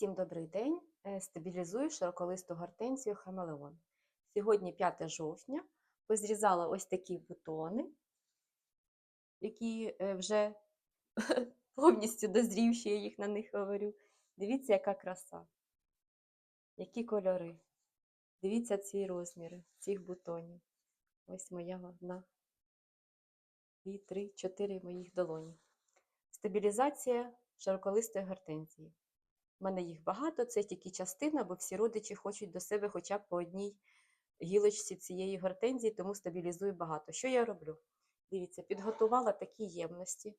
Всім добрий день. Е, Стабілізую широколисту гортензію хамелеон. Сьогодні 5 жовтня. Позрізала ось такі бутони, які е, вже повністю дозрівші, я їх на них говорю. Дивіться, яка краса, які кольори. Дивіться ці розміри цих бутонів. Ось моя одна, дві, три, чотири моїх долоні. Стабілізація широколистої гортензії. У мене їх багато, це тільки частина, бо всі родичі хочуть до себе хоча б по одній гілочці цієї гортензії, тому стабілізую багато. Що я роблю? Дивіться, підготувала такі ємності.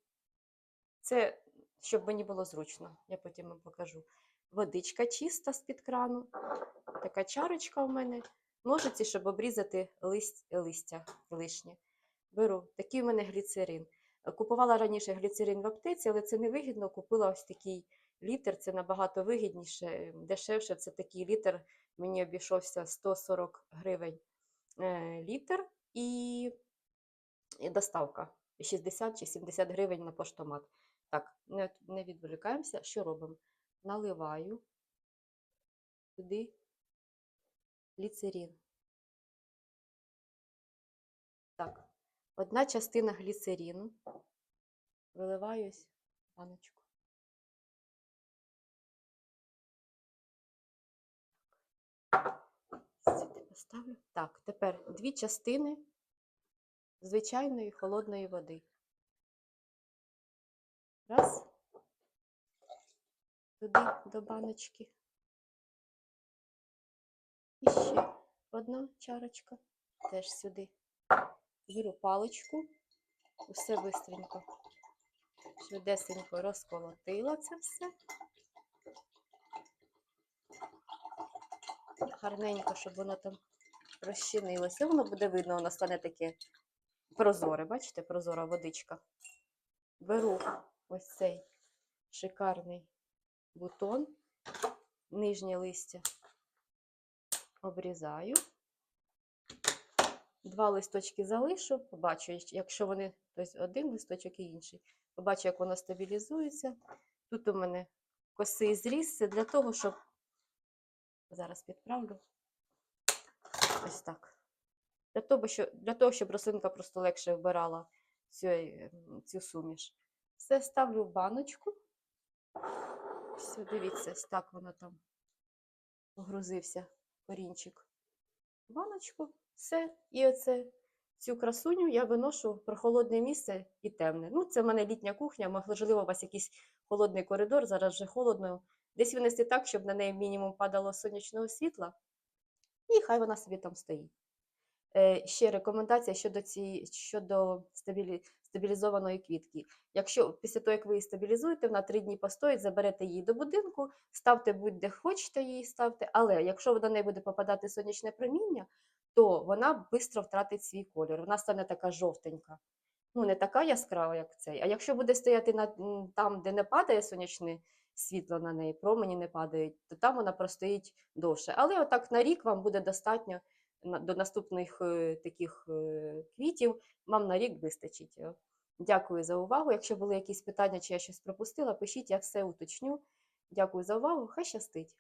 Це щоб мені було зручно, я потім вам покажу. Водичка чиста з-під крану, така чарочка у мене, ножиці, щоб обрізати лист, листя лишнє. Беру такий у мене гліцерин. Купувала раніше гліцерин в аптеці, але це не вигідно. Купила ось такий літр, це набагато вигідніше, дешевше. Це такий літр, мені обійшовся 140 гривень е, літр і, доставка 60 чи 70 гривень на поштомат. Так, не, відволікаємося. Що робимо? Наливаю туди гліцерин. Так, одна частина гліцерину. Виливаю ось в баночку. Поставлю. Так, тепер дві частини звичайної холодної води. Раз. Туди до баночки. І ще одна чарочка. Теж сюди. Беру паличку. Усе бистренько, швидесенько розколотила це все. Гарненько, щоб воно там розчинилося. Воно буде видно, воно стане таке прозоре, бачите, прозора водичка. Беру ось цей шикарний бутон, нижнє листя обрізаю. Два листочки залишу, побачу, якщо вони, тобто один листочок і інший. Побачу, як воно стабілізується. Тут у мене косий зріз, це для того, щоб Зараз підправлю. Ось так. Для того, щоб, для того, щоб рослинка просто легше вбирала цю, цю суміш. Все ставлю в баночку. Все, дивіться, ось так воно там погрузився корінчик. Баночку, все. І оце цю красуню я виношу в прохолодне місце і темне. Ну, це в мене літня кухня, можливо, у вас якийсь холодний коридор, зараз вже холодно. Десь винести так, щоб на неї мінімум падало сонячного світла, і хай вона собі там стоїть. Е, Ще рекомендація щодо цієї, щодо стабілі, стабілізованої квітки. Якщо після того, як ви її стабілізуєте, вона три дні постоїть, заберете її до будинку, ставте будь-де хочете її ставте, але якщо на неї буде попадати сонячне проміння, то вона швидко втратить свій колір. Вона стане така жовтенька. Ну, не така яскрава, як цей. А якщо буде стояти на, там, де не падає сонячне світло на неї, промені не падають, то там вона простоїть довше. Але отак на рік вам буде достатньо до наступних е, таких е, квітів, вам на рік вистачить. Дякую за увагу. Якщо були якісь питання, чи я щось пропустила, пишіть, я все уточню. Дякую за увагу, хай щастить!